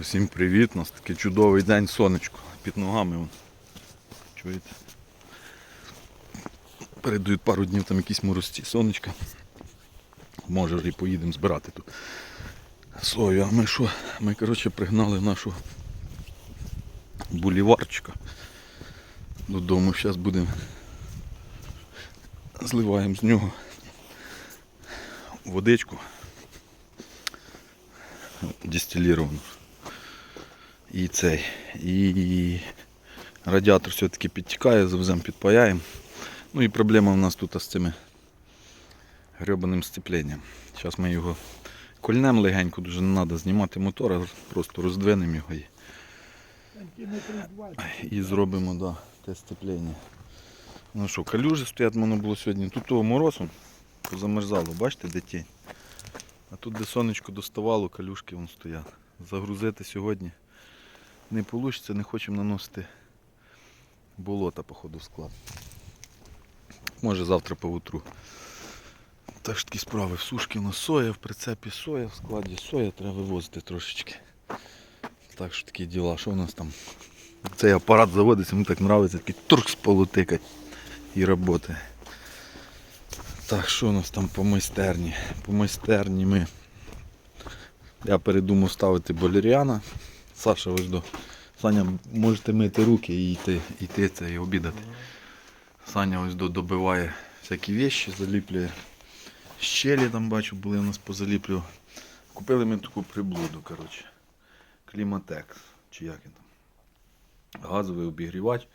Усім привіт, у нас такий чудовий день сонечко. Під ногами. Вон. Чуєте? Передають пару днів там якісь морозці сонечка. Може і поїдемо збирати тут сою. А ми що? Ми коротше пригнали нашу буліварчика додому. Зараз будемо зливаємо з нього водичку дистиліровану. І цей. І радіатор все-таки підтікає, завеземо, підпаяємо. Ну і проблема у нас тут з цими гребаним сцепленням. Зараз ми його кольнемо легенько, дуже не треба знімати мотор, а просто роздвинемо його і, і зробимо да, те сцеплення. Ну що, калюжі стоять, воно було сьогодні. Тут того морозу позамерзало, бачите, де тінь. А тут, де сонечко доставало, калюшки вон стоять. Загрузити сьогодні не вийде, не хочемо наносити болота, походу, в склад. Може завтра по утру. Так ж такі справи. В сушки у нас соя, в прицепі соя, в складі соя, треба вивозити трошечки. Так що такі діла. Що у нас там? Цей апарат заводиться, мені так подобається, такий туркс полутикать і роботи. Так, що у нас там по майстерні? По майстерні ми. Я передумав ставити балеріана. Саша ось до. Саня, можете мити руки і йти, йти це і обідати. Саня ось до добиває всякі вещі, заліплює. Щелі там бачу, були у нас позаліплював. Купили ми таку приблуду, коротше. Кліматекс. Чи як він там. Газовий обігрівач.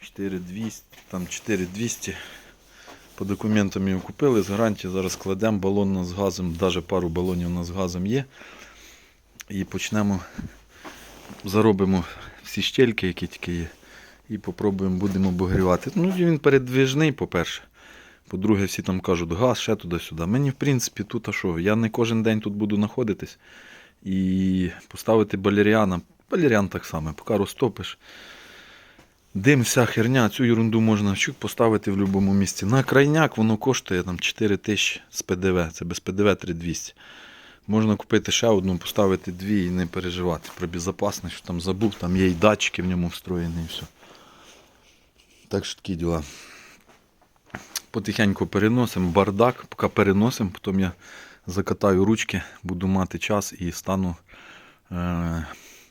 4200, там 4200. По документам його купили, з гарантії зараз кладемо балон у нас з газом, навіть пару балонів у нас з газом є. І почнемо, заробимо всі щельки, які тільки є. І попробуємо будемо обігрівати. Ну, він передвіжний, по-перше. По-друге, всі там кажуть, газ, ще туди-сюди. Мені, в принципі, тут а що? Я не кожен день тут буду знаходитись. І поставити балеріана. Балеріан так само, поки розтопиш. Дим, вся херня, цю ерунду можна чук поставити в будь-якому місці. На крайняк воно коштує там 4 тисячі з ПДВ. Це без ПДВ 3200. Можна купити ще одну, поставити дві і не переживати про безпечність, що там забув, там є і датчики в ньому встроєні і все. Так що такі діла. Потихеньку переносимо бардак, поки переносимо, потім я закатаю ручки, буду мати час і стану е,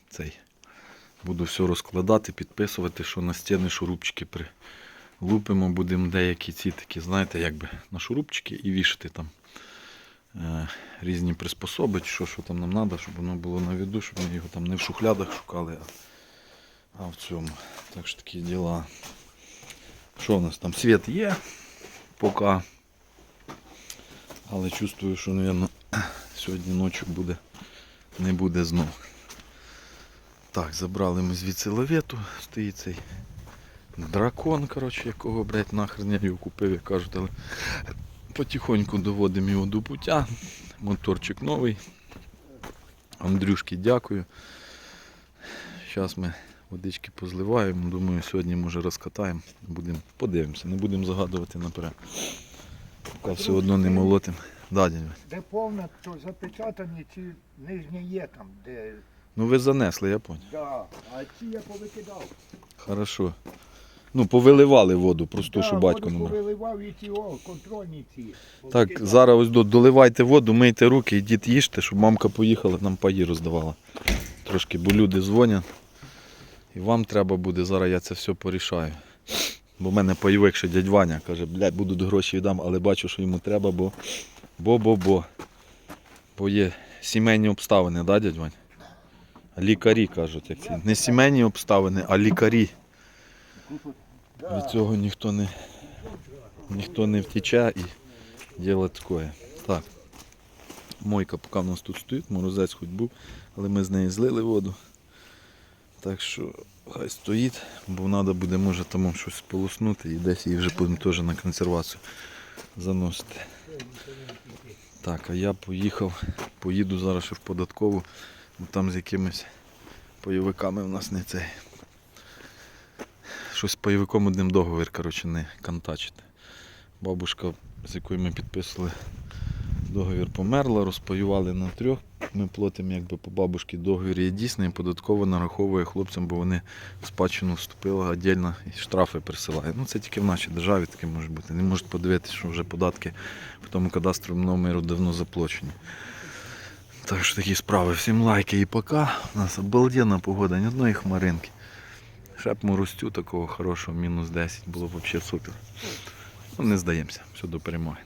цей. Буду все розкладати, підписувати, що на стіни шурупчики прилупимо, будемо деякі ці такі, знаєте, якби на шурупчики і вішати там різні приспособи, що, що там нам треба, щоб воно було на виду, щоб ми його там не в шухлядах шукали, а, в цьому. Так що такі діла. Що у нас там? Світ є поки. Але чувствую, що, мабуть, сьогодні ночі буде, не буде знов. Так, забрали ми звідси лавету, стоїть цей дракон, коротше, якого, блядь, нахрен я його купив, як кажуть, але потихоньку доводимо його до пуття. Моторчик новий. Андрюшки дякую. Зараз ми водички позливаємо. Думаю, сьогодні може розкатаємо. Будемо, подивимося, не будемо загадувати наперед. Поки все одно не молотим. Да. Де повна, то запечатані ці нижні є там, де. Ну ви занесли, я понял. Да. А ці я повикидав. Хорошо. Ну, повиливали воду, просто що батько не брав. повиливав і о, контрольні ці. Так, зараз ось до- доливайте воду, мийте руки, йдіть їжте, щоб мамка поїхала, нам паї роздавала. Трошки, бо люди дзвонять. І вам треба буде, зараз я це все порішаю. Бо в мене пайовик ще дядь Ваня каже, блядь, будуть гроші віддам, але бачу, що йому треба, бо бо-бо-бо. Бо є сімейні обставини, да, дядь Вань? Лікарі кажуть, як ці. Не сімейні обставини, а лікарі. Від цього ніхто не, ніхто не втіче і діло таке. Так. Мойка поки в нас тут стоїть, морозець хоч був, але ми з неї злили воду. Так що хай стоїть, бо треба буде може там щось полоснути і десь її вже будемо теж на консервацію заносити. Так, а я поїхав, поїду зараз ще в податкову, бо там з якимись пайовиками в нас не цей. Щось пайовиком одним договір, коротше, не контачити. Бабушка, з якою ми підписували договір, померла, розпаювали на трьох Ми платимо якби по бабушці договір є дійсний, податково нараховує хлопцям, бо вони в спадщину вступили віддільно і штрафи присилають. Ну це тільки в нашій державі таке може бути. Не можуть подивитися, що вже податки в тому кадастровому номеру давно заплачені. Так що такі справи. Всім лайки і пока. У нас обалденна погода, ні одної хмаринки. Ще моростю такого хорошого, мінус 10, було б взагалі супер. Ну, не здаємося. Все до перемоги.